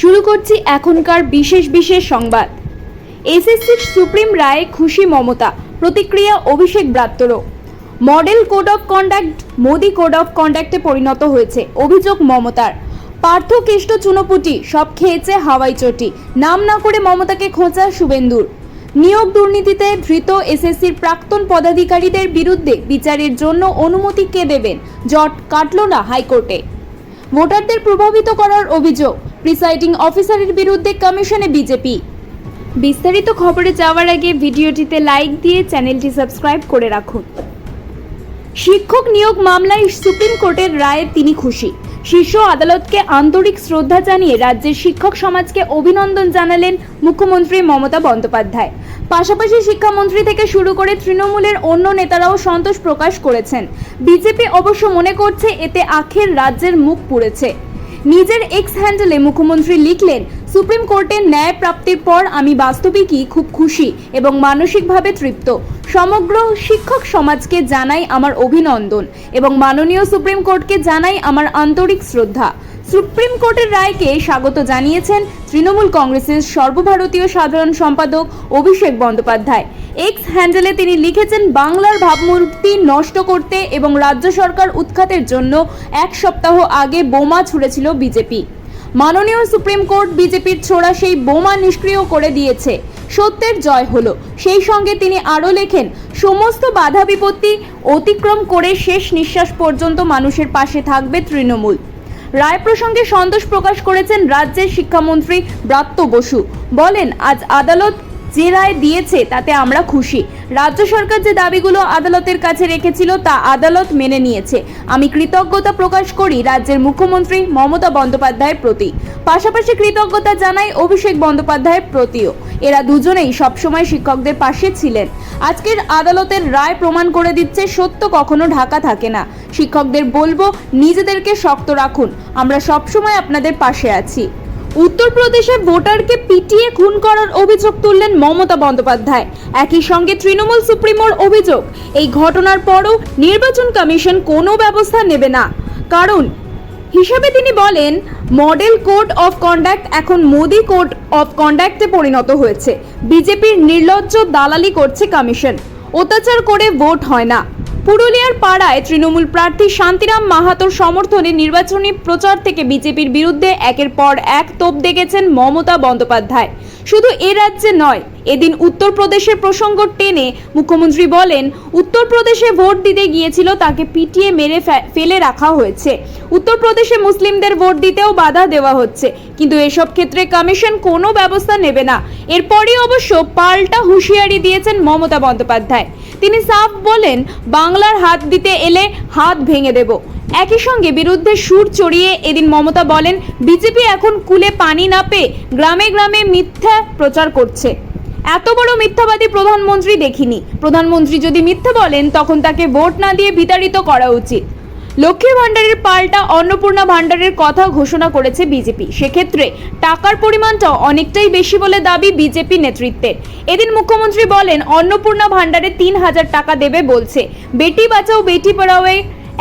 শুরু করছি এখনকার বিশেষ বিশেষ সংবাদ। এসএসসির সুপ্রিম রায়ে খুশি মমতা, প্রতিক্রিয়া Abhishek ব্রাত্যর model code of conduct, Modi code of কন্ডাক্টে পরিণত হয়েছে অভিযোগ মমতার। পার্থ কেষ্ট চুনোপুটি, সব খেয়েছে হাওয়াই চটি। নাম না করে মমতাকে খোঁচা শুভেন্দুর। নিয়োগ দুর্নীতিতে ধৃত এসএসসির প্রাক্তন পদাধিকারীদের বিরুদ্ধে বিচারের জন্য অনুমতি কে দেবেন? জট কাটল না হাইকোর্টে। ভোটারদের প্রভাবিত করার অভিযোগ। প্রিসাইডিং অফিসারের বিরুদ্ধে কমিশনে বিজেপি। বিস্তারিত খবরে যাওয়ার আগে ভিডিওটিতে লাইক দিয়ে চ্যানেলটি সাবস্ক্রাইব করে রাখুন। শিক্ষক নিয়োগ মামলায় সুপ্রিম কোর্টের রায়ে তিনি খুশি। শীর্ষ আদালতকে আন্তরিক শ্রদ্ধা জানিয়ে রাজ্যের শিক্ষক সমাজকে অভিনন্দন জানালেন মুখ্যমন্ত্রী মমতা বন্দ্যোপাধ্যায়। পাশাপাশি শিক্ষামন্ত্রী থেকে শুরু করে তৃণমূলের অন্য নেতারাও সন্তোষ প্রকাশ করেছেন। বিজেপি অবশ্য মনে করছে এতে আখের রাজ্যের মুখ পুড়েছে। নিজের এক্স হ্যান্ডেলে মুখ্যমন্ত্রী লিখলেন সুপ্রিম কোর্টের ন্যায় প্রাপ্তির পর আমি বাস্তবিকই খুব খুশি এবং মানসিকভাবে তৃপ্ত। সমগ্র শিক্ষক সমাজকে জানাই আমার অভিনন্দন এবং মাননীয় সুপ্রিম কোর্টকে জানাই আমার আন্তরিক শ্রদ্ধা। সুপ্রিম কোর্টের রায়কে স্বাগত জানিয়েছেন তৃণমূল কংগ্রেসের সর্বভারতীয় সাধারণ সম্পাদক অভিষেক বন্দ্যোপাধ্যায়। এক্স হ্যান্ডেলে তিনি লিখেছেন, বাংলার ভাবমূর্তি নষ্ট করতে এবং রাজ্য সরকার উৎখাতের জন্য এক সপ্তাহ আগে বোমা ছুড়েছিল বিজেপি। মাননীয় সুপ্রিম কোর্ট বিজেপির ছোড়া সেই বোমা নিষ্ক্রিয় করে দিয়েছে। সত্যের জয় হলো। সেই সঙ্গে তিনি আরও লেখেন, সমস্ত বাধা বিপত্তি অতিক্রম করে শেষ নিঃশ্বাস পর্যন্ত মানুষের পাশে থাকবে তৃণমূল। রায় প্রসঙ্গে সন্তোষ প্রকাশ করেছেন রাজ্যের শিক্ষামন্ত্রী ব্রাত্য বসু। বলেন, আজ আদালত যে রায় দিয়েছে তাতে আমরা খুশি। রাজ্য সরকার যে দাবিগুলো আদালতের কাছে রেখেছিল তা আদালত মেনে নিয়েছে। আমি কৃতজ্ঞতা প্রকাশ করি রাজ্যের মুখ্যমন্ত্রী মমতা বন্দ্যোপাধ্যায়ের প্রতি। পাশাপাশি কৃতজ্ঞতা জানাই অভিষেক বন্দ্যোপাধ্যায়ের প্রতিও। এরা দুজনেই সবসময় শিক্ষকদের পাশে ছিলেন। আজকের আদালতের রায় প্রমাণ করে দিচ্ছে সত্য কখনো ঢাকা থাকে না। শিক্ষকদের বলব, নিজেদেরকে শক্ত রাখুন। আমরা সবসময় আপনাদের পাশে আছি। উত্তরপ্রদেশে ভোটারকে পিটিয়ে খুন করার অভিযোগ তুললেন মমতা বন্দ্যোপাধ্যায়। একই সঙ্গে তৃণমূল সুপ্রিমোর অভিযোগ, এই ঘটনার পরও নির্বাচন কমিশন কোনো ব্যবস্থা নেবে না। কারণ, হিসাবে তিনি বলেন, মডেল কোড অফ কন্ডাক্ট এখন মোদি কোড অফ কন্ডাক্টে পরিণত হয়েছে। বিজেপির নির্লজ্জ দালালি করছে কমিশন। অত্যাচার করে ভোট হয় না। পুরুলিয়ার পাড়ায় তৃণমূল প্রার্থী শান্তিরাম মাহাতোর সমর্থনে নির্বাচনী প্রচার থেকে বিজেপির বিরুদ্ধে একের পর এক তোপ দেখেছেন মমতা বন্দ্যোপাধ্যায়। শুধু এ রাজ্যে নয় এদিন উত্তরপ্রদেশের প্রসঙ্গ টেনে মুখ্যমন্ত্রী বলেন, উত্তরপ্রদেশে ভোট দিতে গিয়েছিল, তাকে পিটিয়ে মেরে ফেলে রাখা হয়েছে। উত্তরপ্রদেশে মুসলিমদের ভোট দিতেও বাধা দেওয়া হচ্ছে, কিন্তু এসব ক্ষেত্রে কমিশন কোনো ব্যবস্থা নেবে না। এরপরই অবশ্য পাল্টা হুঁশিয়ারি দিয়েছেন মমতা বন্দ্যোপাধ্যায়। তিনি সাফ বলেন, বাংলার হাত দিতে এলে হাত ভেঙে দেব। একই সঙ্গে বিরুদ্ধে সুর চড়িয়ে এদিন মমতা বলেন, বিজেপি এখন কুলে পানি না পেয়ে গ্রামে গ্রামে মিথ্যা প্রচার করছে। এত বড় মিথ্যাবাদী প্রধানমন্ত্রী দেখিনি। প্রধানমন্ত্রী যদি মিথ্যা বলেন, তখন তাকে ভোট না দিয়ে বিতাড়িত করা উচিত। লক্ষ্মী ভাণ্ডারের পাল্টা অন্নপূর্ণা ভাণ্ডারের কথা ঘোষণা করেছে বিজেপি। সেক্ষেত্রে টাকার পরিমাণটাও অনেকটাই বেশি বলে দাবি বিজেপি নেতৃত্বের। এদিন মুখ্যমন্ত্রী বলেন, অন্নপূর্ণা ভাণ্ডারে তিন হাজার টাকা দেবে বলছে। বেটি বাঁচাও, বেটি পড়াওয়ে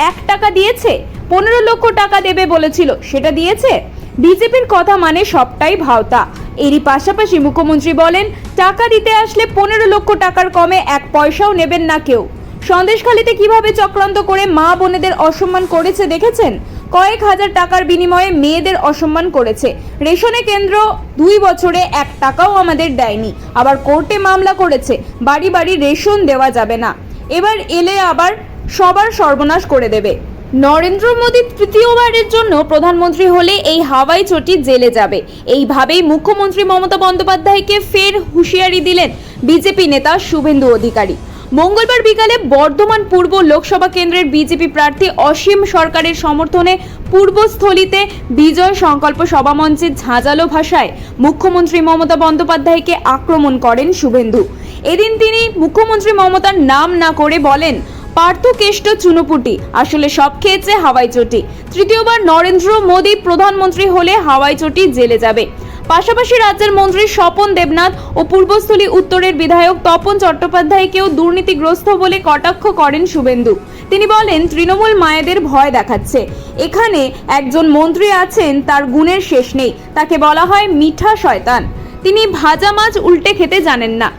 এক টাকা দিয়েছে? পনেরো লক্ষ টাকা দেবে বলেছিল, সেটা দিয়েছে? বিজেপির কথা মানে সবটাই ভাওতা। এরই পাশাপাশি মুখ্যমন্ত্রী বলেন, টাকা দিতে আসলে পনেরো লক্ষ টাকার কমে এক পয়সাও নেবেন না কেউ। সন্দেশখালিতে কীভাবে চক্রান্ত করে মা বোনেদের অসম্মান করেছে দেখেছেন? কয়েক হাজার টাকার বিনিময়ে মেয়েদের অসম্মান করেছে। রেশনে কেন্দ্র দুই বছরে এক টাকাও আমাদের দেয়নি। আবার কোর্টে মামলা করেছে, বাড়ি বাড়ি রেশন দেওয়া যাবে না। এবার এলে আবার সবার সর্বনাশ করে দেবে। নরেন্দ্র মোদী তৃতীয়বারের জন্য প্রধানমন্ত্রী হলে এই হাওয়াই চটি জেলে যাবে। এইভাবেই মুখ্যমন্ত্রী মমতা বন্দ্যোপাধ্যায়কে ফের হুঁশিয়ারি দিলেন বিজেপি নেতা শুভেন্দু অধিকারী। মঙ্গলবার বিকালে বর্ধমান পূর্ব লোকসভা কেন্দ্রের বিজেপি প্রার্থী অসীম সরকারের সমর্থনে পূর্বস্থলিতে বিজয় সংকল্প সভামঞ্চে ঝাঁঝালো ভাষায় মুখ্যমন্ত্রী মমতা বন্দ্যোপাধ্যায়কে আক্রমণ করেন শুভেন্দু। এদিন তিনি মুখ্যমন্ত্রী মমতার নাম না করে বলেন পার্থ কেষ্ট চুনোপুটি। আসলে সব খেয়েছে হাওয়াই চটি। তৃতীয়বার নরেন্দ্র মোদী প্রধানমন্ত্রী হলে হাওয়াই চটি জেলে যাবে। পাশাপাশি রাজ্যের মন্ত্রী স্বপন দেবনাথ ও পূর্বস্থলী উত্তরের বিধায়ক তপন চট্টোপাধ্যায়কেও দুর্নীতিগ্রস্ত বলে কটাক্ষ করেন শুভেন্দু। তিনি বলেন, তৃণমূল মায়েদের ভয় দেখাচ্ছে। এখানে একজন মন্ত্রী আছেন, তার গুণের শেষ নেই। তাকে বলা হয় মিঠা শয়তান। তিনি ভাজা মাছ উল্টে খেতে জানেন না।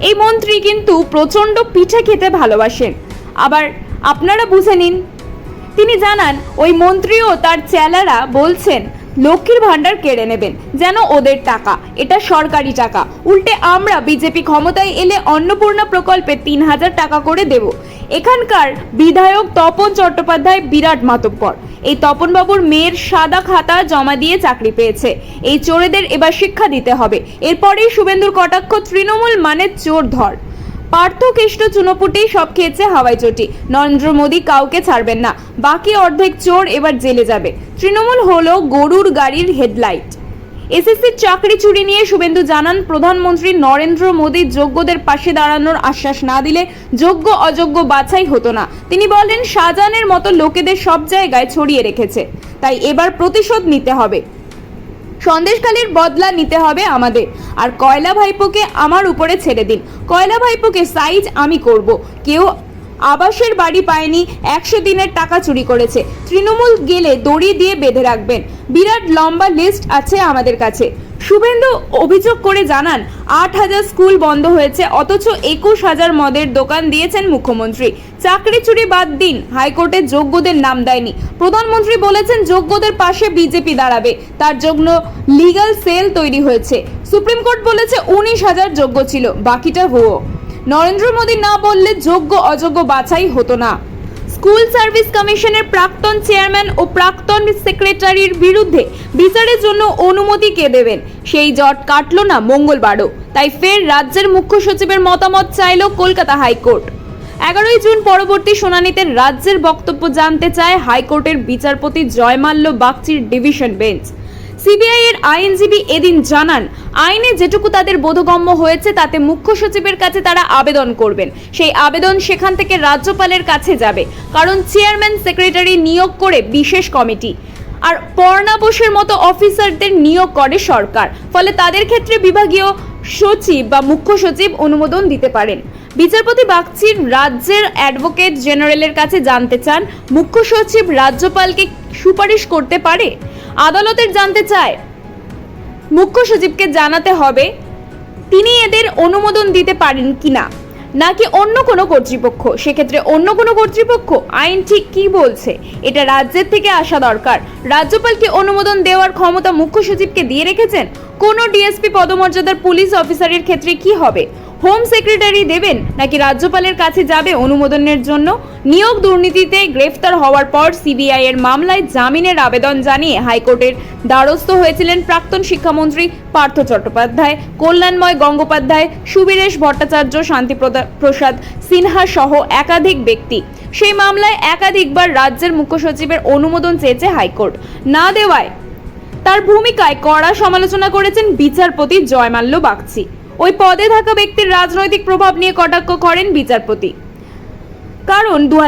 এই মন্ত্রী কিন্তু প্রচণ্ড পিঠে খেতে ভালোবাসেন। আবার আপনারা বুঝে নিন। তিনি জানান, ওই মন্ত্রী ও তার চেলারা বলছেন, লক্ষ্মীর ভাণ্ডার কেড়ে নেবেন, যেন ওদের টাকা, এটা সরকারি টাকা। উল্টে আমরা বিজেপি ক্ষমতায় এলে অন্নপূর্ণা প্রকল্পে তিন হাজার টাকা করে দেব। এখানকার বিধায়ক তপন চট্টোপাধ্যায় বিরাট মাতব্বর। এই তপনবাবুর মেয়ের সাদা খাতা জমা দিয়ে চাকরি পেয়েছে। এই চোরেদের এবার শিক্ষা দিতে হবে। এরপরেই শুভেন্দুর কটাক্ষ তৃণমূল মানে চোর ধর পার্থ কৃষ্ণ চুনোপুটি সব খেয়েছে হাওয়াই চটি। নরেন্দ্র মোদী কাউকে ছাড়বেন না। বাকি অর্ধেক চোর এবার জেলে যাবে। তৃণমূল হলো গরুর গাড়ির হেডলাইট। এসএসসির চাকরি চুরি নিয়ে শুভেন্দু জানান, প্রধানমন্ত্রী নরেন্দ্র মোদী যোগ্যদের পাশে দাঁড়ানোর আশ্বাস না দিলে যোগ্য অযোগ্য বাছাই হতো না। তিনি বলেন, শাহজাহানের মতো লোকেদের সব জায়গায় ছড়িয়ে রেখেছে। তাই এবার প্রতিশোধ নিতে হবে। সন্দেশখালির বদলা নিতে হবে আমাদের। আর কয়লা ভাইপোকে আমার উপরে ছেড়ে দিন। কয়লা ভাইপোকে সাইজ আমি করব। কেউ আবাসের বাড়ি পায়নি, একশো দিনের টাকা চুরি করেছে। তৃণমূল গেলে দড়ি দিয়ে বেঁধে রাখবেন। বিরাট লম্বা লিস্ট আছে আমাদের কাছে। শুভেন্দু অভিযোগ করে জানান, আট হাজার স্কুল বন্ধ হয়েছে, অথচ একুশ হাজার মদের দোকান দিয়েছেন মুখ্যমন্ত্রী। চাকরি চুরি বাদ দিন, হাইকোর্টে যোগ্যদের নাম দেয়নি। প্রধানমন্ত্রী বলেছেন, যোগ্যদের পাশে বিজেপি দাঁড়াবে। তার জন্য লিগ্যাল সেল তৈরি হয়েছে। সুপ্রিম কোর্ট বলেছে, উনিশ হাজার যোগ্য ছিল, বাকিটা ভুয়ো। নরেন্দ্র মোদী না বললে যোগ্য অযোগ্য বাছাই হতো না। স্কুল সার্ভিস কমিশনের প্রাক্তন চেয়ারম্যান ও প্রাক্তন সেক্রেটারির বিরুদ্ধে বিচারের জন্য অনুমতি কে দেবেন? সেই জট কাটল না মঙ্গলবারও। তাই ফের রাজ্যের মুখ্য সচিবের মতামত চাইল কলকাতা হাইকোর্ট। এগারোই জুন পরবর্তী শুনানিতে রাজ্যের বক্তব্য জানতে চায় হাইকোর্টের বিচারপতি জয়মাল্য বাগচির ডিভিশন বেঞ্চ। সিবিআই এর আইনজীবী এদিন জানান, আইনে যেটুকু তাদের বোধগম্য হয়েছে, তাতে মুখ্য সচিবের কাছে তারা আবেদন করবেন। সেই আবেদন সেখান থেকে রাজ্যপালের কাছে যাবে, কারণ চেয়ারম্যান সেক্রেটারি নিয়োগ করে বিশেষ কমিটি। আর পর্ণা বোসের মতো অফিসারদের নিয়োগ করে সরকার, ফলে তাদের ক্ষেত্রে বিভাগীয় সচিব বা মুখ্য সচিব অনুমোদন দিতে পারেন। বিচারপতি বাগচির রাজ্যের অ্যাডভোকেট জেনারেলের কাছে জানতে চান, মুখ্য সচিব রাজ্যপালকে সুপারিশ করতে পারে? আদালতের জানতে চায়, মুখ্য সচিবকে জানাতে হবে, তিনি এদের অনুমোদন দিতে পারেন কিনা? নাকি অন্য কোনো কর্তৃপক্ষ? সেক্ষেত্রে অন্য কোনো কর্তৃপক্ষ? আইন ঠিক কি বলছে? এটা রাজ্যের থেকে আসা দরকার। রাজ্যপালকে অনুমোদন দেওয়ার ক্ষমতা মুখ্য সচিবকে দিয়ে রেখেছেন? কোনো ডিএসপি পদমর্যাদার পুলিশ অফিসারের ক্ষেত্রে কি হবে? হোম সেক্রেটারি দেবেন নাকি রাজ্যপালের কাছে যাবে অনুমোদনের জন্য? নিয়োগ দুর্নীতিতে গ্রেফতার হওয়ার পর সিবিআই এর মামলায় জামিনের আবেদন জানিয়ে হাইকোর্টের দ্বারস্থ হয়েছিলেন প্রাক্তন শিক্ষামন্ত্রী পার্থ চট্টোপাধ্যায়, কল্যাণময় গঙ্গোপাধ্যায়, সুবীরেশ ভট্টাচার্য শান্তিপ্রদা প্রসাদ সিনহা সহ একাধিক ব্যক্তি। সেই মামলায় একাধিকবার রাজ্যের মুখ্য সচিবের অনুমোদন চেয়েছে হাইকোর্ট। না দেওয়ায় তার ভূমিকায় কড়া সমালোচনা করেছেন বিচারপতি জয়মাল্য বাগচি। ওই পদে থাকা ব্যক্তির রাজনৈতিক প্রভাব নিয়ে কটাক্ষ করেন বিচারপতি। কারণ দু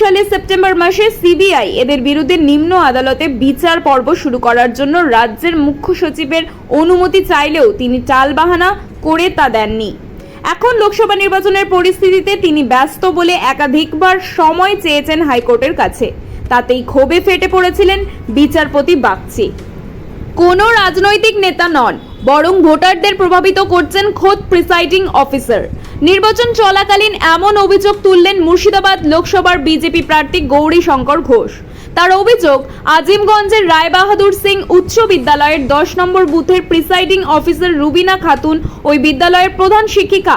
সালে সেপ্টেম্বর মাসে সিবিআই এদের বিরুদ্ধে নিম্ন আদালতে বিচার পর্ব শুরু করার জন্য রাজ্যের মুখ্য সচিবের অনুমতি চাইলেও তিনি টালবাহানা করে তা দেননি। এখন লোকসভা নির্বাচনের পরিস্থিতিতে তিনি ব্যস্ত বলে একাধিকবার সময় চেয়েছেন হাইকোর্টের কাছে। তাতেই ক্ষোভে ফেটে পড়েছিলেন বিচারপতি বাগচি। কোনো রাজনৈতিক নেতা নন। বরং ভোটারদের প্রভাবিত করছেন খোদ প্রিসাইডিং অফিসার নির্বাচন চলাকালীন এমন অভিযোগ তুললেন মুর্শিদাবাদ লোকসভার বিজেপি প্রার্থী গৌরী শঙ্কর ঘোষ। তার অভিযোগ, আজিমগঞ্জের রায়বাহাদুর সিং উচ্চ বিদ্যালয়ের দশ নম্বর বুথের প্রিসাইডিং অফিসার রুবিনা খাতুন ওই বিদ্যালয়ের প্রধান শিক্ষিকা।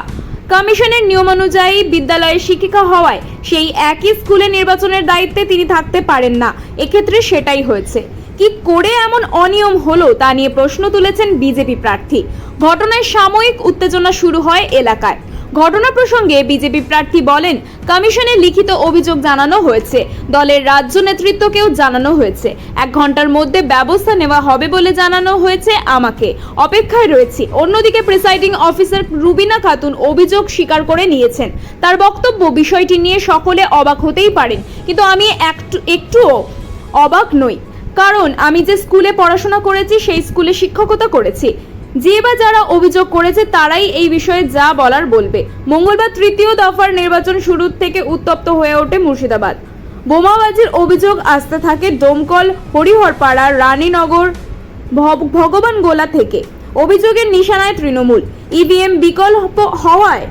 কমিশনের নিয়মানুযায়ী বিদ্যালয়ের শিক্ষিকা হওয়ায় সেই একই স্কুলে নির্বাচনের দায়িত্বে তিনি থাকতে পারেন না। এক্ষেত্রে সেটাই হয়েছে। কি করে এমন অনিয়ম হলো তা নিয়ে প্রশ্ন তুলেছেন বিজেপি প্রার্থী। ঘটনায় সাময়িক উত্তেজনা শুরু হয় এলাকায়। ঘটনা প্রসঙ্গে বিজেপি প্রার্থী বলেন, কমিশনে লিখিত অভিযোগ জানানো হয়েছে। দলের রাজ্য নেতৃত্বকেও জানানো হয়েছে। এক ঘণ্টার মধ্যে ব্যবস্থা নেওয়া হবে বলে জানানো হয়েছে আমাকে। অপেক্ষায় রয়েছি। অন্যদিকে প্রিসাইডিং অফিসার রুবিনা খাতুন অভিযোগ স্বীকার করে নিয়েছেন। তার বক্তব্য বিষয়টি নিয়ে সকলে অবাক হতেই পারেন। কিন্তু আমি একটু, একটুও অবাক নই। কারণ আমি যে স্কুলে পড়াশোনা করেছি, সেই স্কুলে শিক্ষকতা করেছি। যে বা যারা অভিযোগ করেছে, তারাই এই বিষয়ে যা বলার বলবে। মঙ্গলবার তৃতীয় দফার নির্বাচন শুরুর থেকে উত্তপ্ত হয়ে ওঠে মুর্শিদাবাদ। বোমাবাজির অভিযোগ আসতে থাকে দমকল হরিহরপাড়া, রানীনগর ভগবান গোলা থেকে। অভিযোগের নিশানায় তৃণমূল। ইভিএম বিকল্প হওয়ায়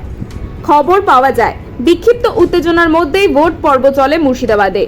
খবর পাওয়া যায়। বিক্ষিপ্ত উত্তেজনার মধ্যেই ভোট পর্ব চলে মুর্শিদাবাদে।